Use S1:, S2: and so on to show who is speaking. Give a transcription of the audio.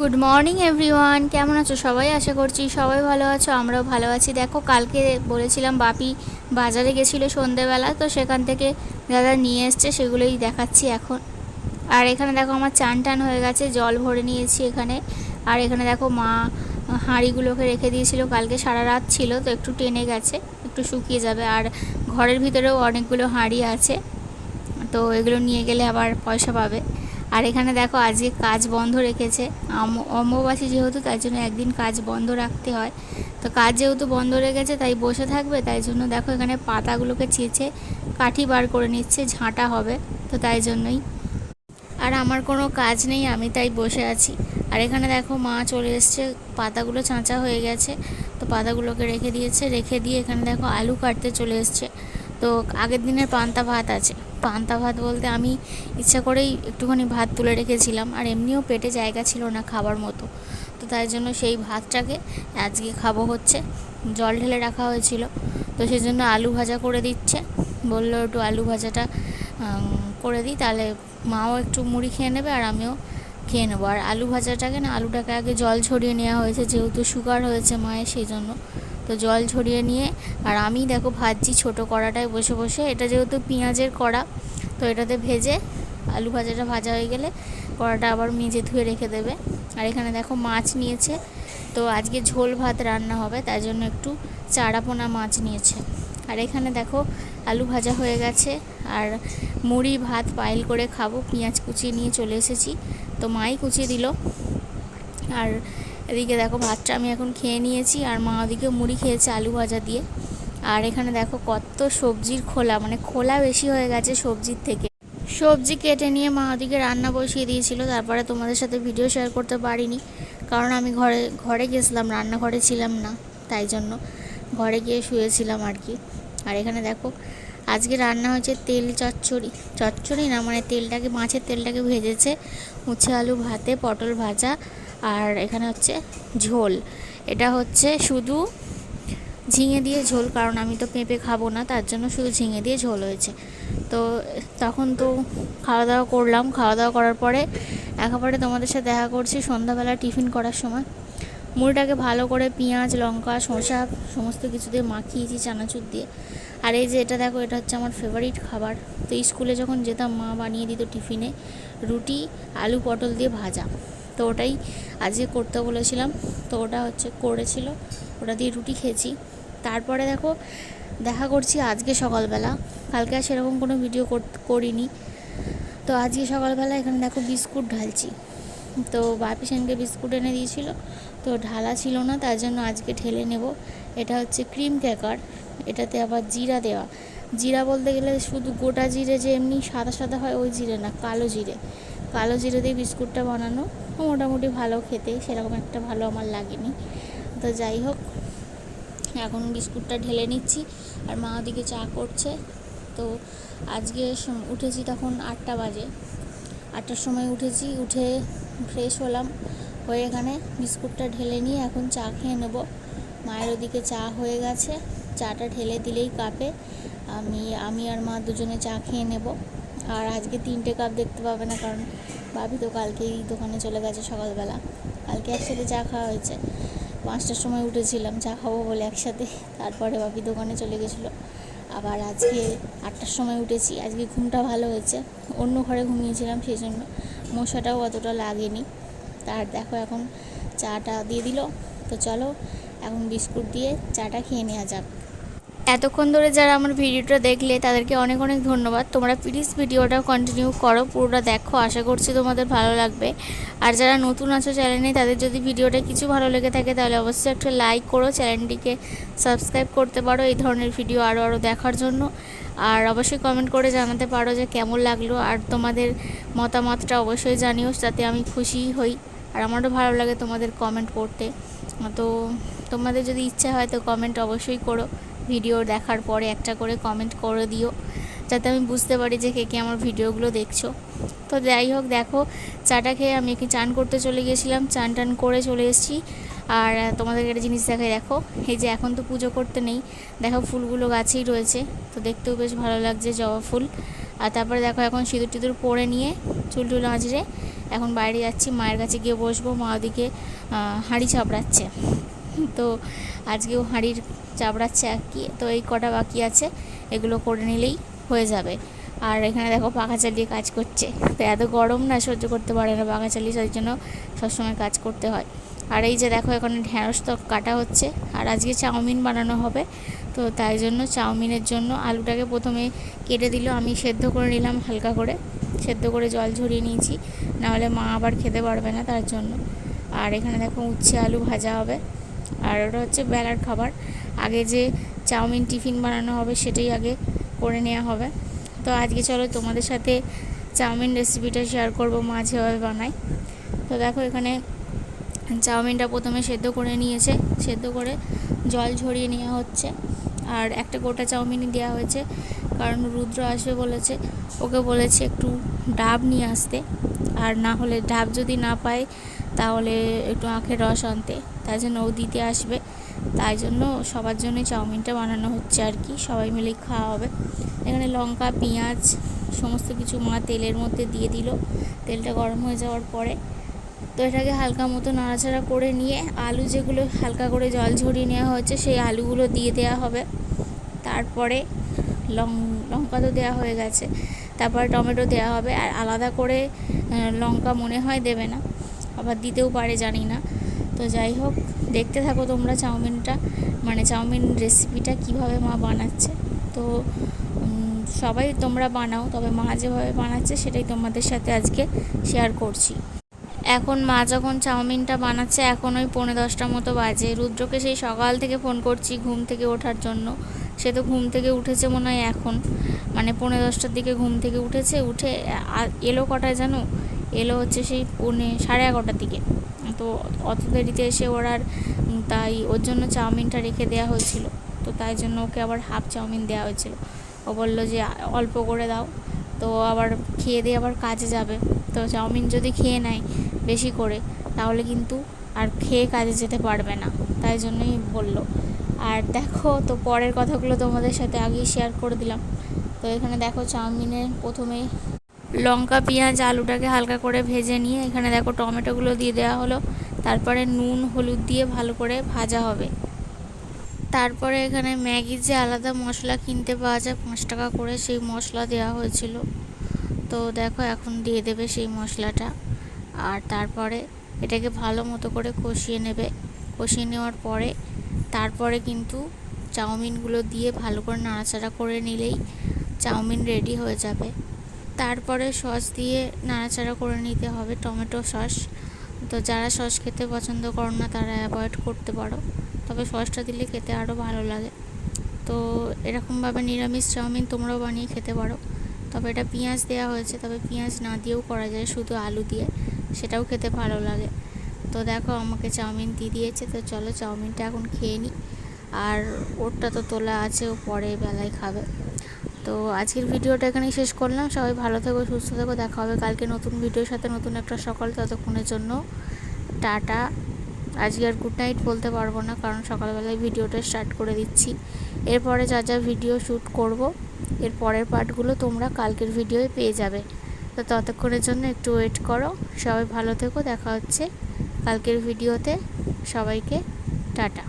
S1: Good morning everyone কেমন আছো? সবাই আশা করছি সবাই ভালো আছো, আমরাও ভালো আছি। দেখো, কালকে বলেছিলাম বাপি বাজারে গেছিল সন্ধেবেলা, তো সেখান থেকে দাদা নিয়ে এসছে, সেগুলোই দেখাচ্ছি এখন। আর এখানে দেখো আমার চান টান হয়ে গেছে, জল ভরে নিয়েছি এখানে। আর এখানে দেখো মা হাঁড়িগুলোকে রেখে দিয়েছিল, কালকে সারা রাত ছিল, তো একটু টেনে গেছে, একটু শুকিয়ে যাবে। আর ঘরের ভিতরেও অনেকগুলো হাঁড়ি আছে, তো এগুলো নিয়ে গেলে আবার পয়সা পাবে। আর এখানে দেখো আজকে কাজ বন্ধ রেখেছে। অম্বুবাসী যেহেতু, তাই জন্য একদিন কাজ বন্ধ রাখতে হয়। তো কাজ যেহেতু বন্ধ রেখেছে, তাই বসে থাকবে, তাই জন্য দেখো এখানে পাতাগুলোকে চেঁচে কাঠি বার করে নিচ্ছে, ঝাঁটা হবে, তো তাই জন্যই। আর আমার কোনো কাজ নেই, আমি তাই বসে আছি। আর এখানে দেখো মা চলে এসছে, পাতাগুলো চাঁচা হয়ে গেছে, তো পাতাগুলোকে রেখে দিয়েছে, রেখে দিয়ে এখানে দেখো আলু কাটতে চলে এসছে। তো আগের দিনের পান্তা ভাত আছে। পান্তা ভাত বলতে আমি ইচ্ছা করেই একটুখানি ভাত তুলে রেখেছিলাম, আর এমনিও পেটে জায়গা ছিল না খাবার মতো। তো তাই জন্য সেই ভাতটাকে আজকে খাব হচ্ছে, জল ঢেলে রাখা হয়েছিল। তো সেই জন্য আলু ভাজা করে দিচ্ছে। বলল একটু আলু ভাজাটা করে দিই, তাহলে মাও একটু মুড়ি খেয়ে নেবে আর আমিও খেয়ে নেব। আর আলু ভাজাটাকে না, আলুটাকে আগে জল ছড়িয়ে নেওয়া হয়েছে, যেহেতু সুগার হয়েছে মায়ের সেই জন্য তো জল ছড়িয়ে নিয়ে, আর আমি দেখো ভাজছি ছোটো কড়াটায় বসে বসে। এটা যেহেতু পেঁয়াজের কড়া, তো এটাতে ভেজে আলু ভাজাটা ভাজা হয়ে গেলে কড়াটা আবার মেজে ধুয়ে রেখে দেবে। আর এখানে দেখো মাছ নিয়েছে, তো আজকে ঝোল ভাত রান্না হবে তাই জন্য একটু চারাপোনা মাছ নিয়েছে। আর এখানে দেখো আলু ভাজা হয়ে গেছে, আর মুড়ি ভাত পাইল করে খাব, পেঁয়াজ কুচিয়ে নিয়ে চলে এসেছি। তো মাই কুচিয়ে দিল, আর এদিকে দেখো ভাতটা আমি এখন খেয়ে নিয়েছি আর মা ওদিকে মুড়ি খেয়েছে আলু ভাজা দিয়ে। আর এখানে দেখো কত সবজির খোলা মানে খোলা বেশি হয়ে গেছে সবজির থেকে। সবজি কেটে নিয়ে মা ওদিকে রান্না বসিয়ে দিয়েছিল, তারপরে তোমাদের সাথে ভিডিও শেয়ার করতে পারিনি। কারণ আমি ঘরে ঘরে গেছিলাম, রান্নাঘরে ছিলাম না, তাই জন্য ঘরে গিয়ে শুয়েছিলাম আর কি। আর এখানে দেখো আজকে রান্না হয়েছে তেল চচ্চড়ি। চচ্চড়ি না মানে তেলটাকে, মাছের তেলটাকে ভেজেছে। উচ্ছে আলু ভাতে, পটল ভাজা আর এখানে হচ্ছে ঝোল। এটা হচ্ছে শুধু ঝিঙে দিয়ে ঝোল, কারণ আমি তো পেঁপে খাব না, তার জন্য শুধু ঝিঙে দিয়ে ঝোল হয়েছে। তো তখন তো খাওয়া দাওয়া করলাম। খাওয়া দাওয়া করার পরে একেবারে তোমাদের সাথে দেখা করছি সন্ধ্যাবেলা টিফিন করার সময়। মুড়িটাকে ভালো করে পেঁয়াজ, লঙ্কা, শসা, সমস্ত কিছু দিয়ে মাখিয়েছি চানাচুর দিয়ে। আর এই যে এটা দেখো, এটা হচ্ছে আমার ফেভারিট খাবার। তো স্কুলে যখন যেতাম, মা বানিয়ে দিত টিফিনে রুটি, আলু পটল দিয়ে ভাজা। তো ওটাই আজকে করতে বলেছিলাম। তো ওটা হচ্ছে করেছিল। ওটা দিয়ে রুটি খেয়েছি। তারপরে দেখো, দেখা করছি আজকে সকালবেলা। কালকে আর সেরকম কোনো ভিডিও কর- করিনি। তো আজকে সকালবেলা এখানে দেখো বিস্কুট ঢালছি। তো বাপি সেনকে বিস্কুট এনে দিয়েছিল। তো ঢালা ছিল না, তার জন্য আজকে ঢেলে নেব। এটা হচ্ছে ক্রিম ক্যাকার এটাতে আবার জিরা দেওয়া। জিরা বলতে গেলে শুধু গোটা জিরে যে এমনি সাদা সাদা হয়, ওই জিরে না, কালো জিরে। কালো জিরে দিয়ে বিস্কুটটা বানানো। মোটামুটি ভালো খেতে, সেরকম একটা ভালো আমার লাগেনি। তো যাই হোক, এখন বিস্কুটটা ঢেলে নিচ্ছি। আর মা ওদিকে চা করছে। তো আজকে উঠেছি তখন আটটা বাজে। আটটার সময় উঠেছি, উঠে ফ্রেশ হলাম। হয়ে এখানে বিস্কুটটা ঢেলে নিয়ে এখন চা খেয়ে নেব। মায়ের ওদিকে চা হয়ে গেছে। চাটা ঢেলে দিলেই কাপে। আমি আমি আর মা দুজনে চা খেয়ে নেব। আর আজকে তিনটে কাপ দেখতে পাবে না, কারণ ভাবি তো কালকেই দোকানে চলে গেছে সকালবেলা। কালকে একসাথে চা খাওয়া হয়েছে। পাঁচটার সময় উঠেছিলাম, চা খাব বলে একসাথে। তারপরে বাপি দোকানে চলে গেছিল। আবার আজকে আটটার সময় উঠেছি। আজকে ঘুমটা ভালো হয়েছে। অন্য ঘরে ঘুমিয়েছিলাম সেই জন্য মশাটাও অতটা লাগেনি। তার দেখো এখন চাটা দিয়ে দিল। তো চলো, এখন বিস্কুট দিয়ে চাটা খেয়ে নেওয়া যাক। এতক্ষণ ধরে যারা আমার ভিডিওটা দেখলে তাদেরকে অনেক অনেক ধন্যবাদ। তোমরা প্লিজ ভিডিওটা কন্টিনিউ করো, পুরোটা দেখো, আশা করছি তোমাদের ভালো লাগবে। আর যারা নতুন আছো চ্যানেলে তাদের যদি ভিডিওটা কিছু ভালো লেগে থাকে তাহলে অবশ্যই একটা লাইক করো চ্যানেলটিকে সাবস্ক্রাইব করতে পারো, এই ধরনের ভিডিও আরও আরও দেখার জন্য। আর অবশ্যই কমেন্ট করে জানাতে পারো যে কেমন লাগল, আর তোমাদের মতামতটা অবশ্যই জানিও, যাতে আমি খুশি হই। আর আমারও ভালো লাগে তোমাদের কমেন্ট পড়তে তো তোমাদের যদি ইচ্ছা হয় তো কমেন্ট অবশ্যই করো। ভিডিও দেখার পরে একটা করে কমেন্ট করে দিও, যাতে আমি বুঝতে পারি যে কে কে আমার ভিডিওগুলো দেখছ। তো যাই হোক, দেখো, চাটা খেয়ে আমি একটু চান করতে চলে গেছিলাম, চান টান করে চলে এসেছি। আর তোমাদেরকে একটা জিনিস দেখাই, দেখো, এই যে এখন তো পুজো করতে নেই, দেখো ফুলগুলো গাছেই রয়েছে, তো দেখতেও বেশ ভালো লাগছে জবা ফুল। আর তারপরে দেখো, এখন সিঁদুর টিঁদুর পরে নিয়ে চুল টুল আঁচড়ে এখন বাইরে যাচ্ছি, মায়ের কাছে গিয়ে বসবো, মা ওদিকে হাঁড়ি চাপড়াচ্ছে। তো আজকেও হাঁড়ির চাপড়াচ্ছে আর কি, তো এই কটা বাকি আছে, এগুলো করে নিলেই হয়ে যাবে। আর এখানে দেখো পাখা চালিয়ে কাজ করছে। তো এত গরম না, সহ্য করতে পারে না পাখা চালিয়ে সেই জন্য সবসময় কাজ করতে হয়। আর এই যে দেখো, এখানে ঢ্যাঁড়স তো কাটা হচ্ছে। আর আজকে চাউমিন বানানো হবে। তো তাই জন্য চাউমিনের জন্য আলুটাকে প্রথমে কেটে দিল, আমি সেদ্ধ করে নিলাম হালকা করে। সেদ্ধ করে জল ঝরিয়ে নিয়েছি। নাহলে মা আবার খেতে পারবে না তার জন্য। আর এখানে দেখো উচ্ছে আলু ভাজা হবে। আর ওটা হচ্ছে বেলার খাবার। আগে যে চাউমিন টিফিন বানানো হবে সেটাই আগে করে নেওয়া হবে। তো আজকে চলো তোমাদের সাথে চাউমিন রেসিপিটা শেয়ার করব মা যেভাবে বানাই। তো দেখো এখানে চাউমিনটা প্রথমে সেদ্ধ করে নিয়েছে। সেদ্ধ করে জল ঝরিয়ে নেওয়া হচ্ছে। আর একটা গোটা চাউমিনই দেওয়া হয়েছে। কারণ রুদ্র আসবে বলেছে। ওকে বলেছে একটু ডাব নিয়ে আসতে। আর না হলে ডাব যদি না পায়, তাহলে একটু আখের রস আনতে। তাই জন্য ও দিতে আসবে। তাই জন্য সবার জন্য চাউমিনটা বানানো হচ্ছে আর কি। সবাই মিলে খাওয়া হবে এখানে লঙ্কা, পেঁয়াজ, সমস্ত কিছু মা তেলের মধ্যে দিয়ে দিল। তেলটা গরম হয়ে যাওয়ার পরে তো এটাকে হালকা মতো নাড়াচাড়া করে নিয়ে আলু যেগুলো হালকা করে জল ঝরিয়ে নেওয়া হয়েছে, সেই আলুগুলো দিয়ে দেওয়া হবে। তারপরে লং, লঙ্কা তো দেওয়া হয়ে গেছে। তারপরে টমেটো দেওয়া হবে। আর আলাদা করে লঙ্কা মনে হয় দেবে না। আবার দিতেও পারে, জানি না। তো যাই হোক, দেখতে থাকো তোমরা চাউমিনটা। মানে চাউমিন রেসিপিটা কীভাবে মা বানাচ্ছে। তো সবাই তোমরা বানাও, তবে মা যেভাবে বানাচ্ছে সেটাই তোমাদের সাথে আজকে শেয়ার করছি। এখন মা যখন চাউমিনটা বানাচ্ছে, এখন ওই পৌনে দশটার মতো বাজে। রুদ্রকে সেই সকাল থেকে ফোন করছি ঘুম থেকে ওঠার জন্য। সে তো ঘুম থেকে উঠেছে মনে হয় এখন। মানে পৌনে দশটার দিকে ঘুম থেকে উঠেছে, উঠে এলো কটায় জানো? এলো হচ্ছে সেই পৌনে সাড়ে এগারোটার দিকে। তো অত দেরিতে এসে ওর আর তাই ওর জন্য চাউমিনটা রেখে দেওয়া হয়েছিল। তো তাই জন্য ওকে আবার হাফ চাউমিন দেওয়া হয়েছিল। ও বলল যে অল্প করে দাও। তো আবার খেয়ে দিয়ে আবার কাজে যাবে। তো চাউমিন যদি খেয়ে নেয় বেশি করে, তাহলে কিন্তু আর খেয়ে কাজে যেতে পারবে না। তাই জন্যই বলল। আর দেখো, তো পরের কথাগুলো তোমাদের সাথে আগেই শেয়ার করে দিলাম। তো এখানে দেখো, চাউমিনের প্রথমে লঙ্কা, পেঁয়াজ, আলুটাকে হালকা করে ভেজে নিয়ে এখানে দেখো টমেটোগুলো দিয়ে দেওয়া হলো। তারপরে নুন, হলুদ দিয়ে ভালো করে ভাজা হবে। তারপরে এখানে ম্যাগির যে আলাদা মশলা কিনতে পাওয়া যায় পাঁচ টাকা করে সেই মশলা দেওয়া হয়েছিল। তো দেখো এখন দিয়ে দেবে সেই মশলাটা। আর তারপরে এটাকে ভালো মতো করে কষিয়ে নেবে। কষিয়ে নেওয়ার পরে তারপরে কিন্তু চাউমিনগুলো দিয়ে ভালো করে নাড়াচাড়া করে নিলেই চাউমিন রেডি হয়ে যাবে। তারপরে সস দিয়ে নাড়াচাড়া করে নিতে হবে, টমেটো সস। তো যারা সস খেতে পছন্দ করো না, তারা অ্যাভয়েড করতে পারো। তবে সসটা দিলে খেতে আরও ভালো লাগে। তো এরকমভাবে নিরামিষ চাউমিন তোমরাও বানিয়ে খেতে পারো। তবে এটা পেঁয়াজ দেওয়া হয়েছে, তবে পেঁয়াজ না দিয়েও করা যায়, শুধু আলু দিয়ে। সেটাও খেতে ভালো লাগে। তো দেখো আমাকে চাউমিন দিয়ে দিয়েছে, তো চলো চাউমিনটা এখন খেয়ে নিই আর ওরটা তো তোলা আছে, ও পরে বেলায় খাবে। তো আজকের ভিডিওটা এখানেই শেষ করলাম। সবাই ভালো থেকো, সুস্থ থেকো। দেখা হবে কালকে নতুন ভিডিওর সাথে নতুন একটা সকাল ততক্ষণের জন্য। টাটা। আজকে আর গুড নাইট বলতে পারব না, কারণ সকালবেলায় ভিডিওটা স্টার্ট করে দিচ্ছি। এরপরে যা যা ভিডিও শ্যুট করব, এর পরের পার্টগুলো তোমরা কালকের ভিডিওয়ে পেয়ে যাবে। তো ততক্ষণের জন্য একটু ওয়েট করো। সবাই ভালো থেকো। দেখা হচ্ছে কালকের ভিডিওতে সবাইকে টাটা।